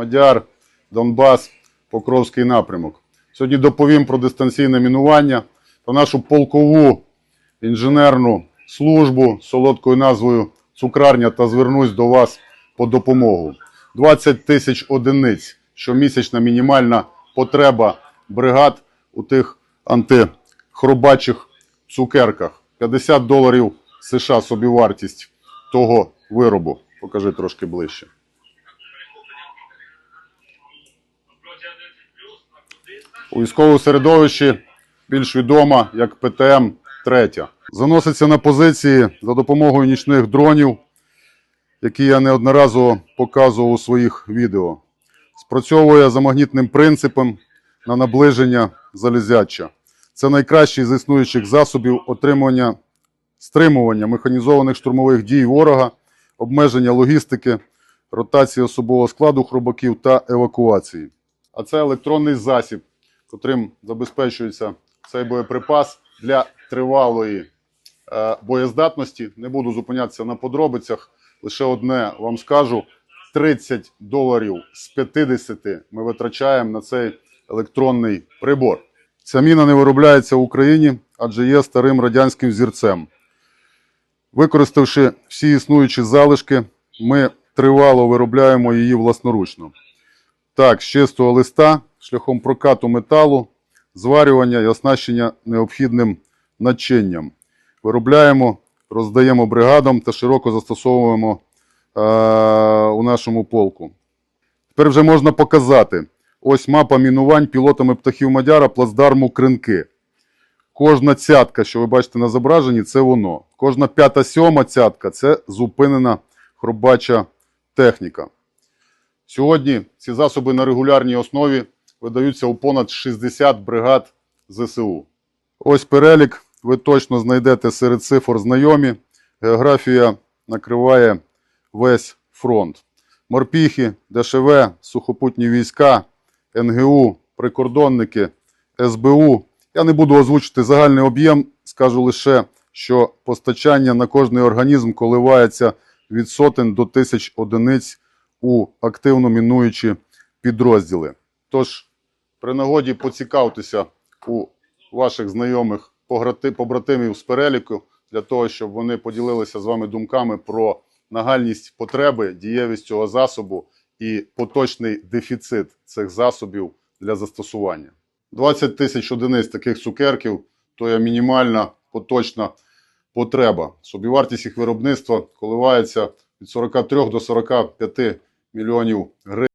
Мадяр, Донбас, Покровський напрямок. Сьогодні доповім про дистанційне мінування, про нашу полкову інженерну службу з солодкою назвою Цукрарня та звернусь до вас по допомогу. 20 тисяч одиниць щомісячна мінімальна потреба бригад у тих антихробачих цукерках. 50 доларів США собівартість того виробу. Покажи трошки ближче. У військовому середовищі більш відома як ПТМ 3 Заноситься на позиції за допомогою нічних дронів, які я неодноразово показував у своїх відео. Спрацьовує за магнітним принципом на наближення залізяча. Це найкращий з існуючих засобів отримання стримування механізованих штурмових дій ворога, обмеження логістики, ротації особового складу хробаків та евакуації. А це електронний засіб, котрим забезпечується цей боєприпас для тривалої е, боєздатності. Не буду зупинятися на подробицях. Лише одне вам скажу: 30 доларів з 50 ми витрачаємо на цей електронний прибор. Ця міна не виробляється в Україні, адже є старим радянським зірцем. Використавши всі існуючі залишки, ми тривало виробляємо її власноручно. Так, з чистого листа, шляхом прокату металу, зварювання і оснащення необхідним начинням. Виробляємо, роздаємо бригадам та широко застосовуємо е- у нашому полку. Тепер вже можна показати. Ось мапа мінувань пілотами птахів Мадяра плацдарму Кринки. Кожна цятка, що ви бачите на зображенні, це воно. Кожна п'ята сьома цятка це зупинена хробача техніка. Сьогодні ці засоби на регулярній основі видаються у понад 60 бригад ЗСУ. Ось перелік. Ви точно знайдете серед цифр знайомі. Географія накриває весь фронт. Морпіхи, ДШВ, сухопутні війська, НГУ, прикордонники, СБУ. Я не буду озвучити загальний об'єм, скажу лише, що постачання на кожний організм коливається від сотень до тисяч одиниць у активно мінуючі підрозділи. Тож, при нагоді поцікавтеся у ваших знайомих побратимів з переліку для того, щоб вони поділилися з вами думками про нагальність потреби, дієвість цього засобу і поточний дефіцит цих засобів для застосування. 20 тисяч одиниць таких цукерків то є мінімальна поточна потреба. Собівартість їх виробництва коливається від 43 до 45 мільйонів гривень.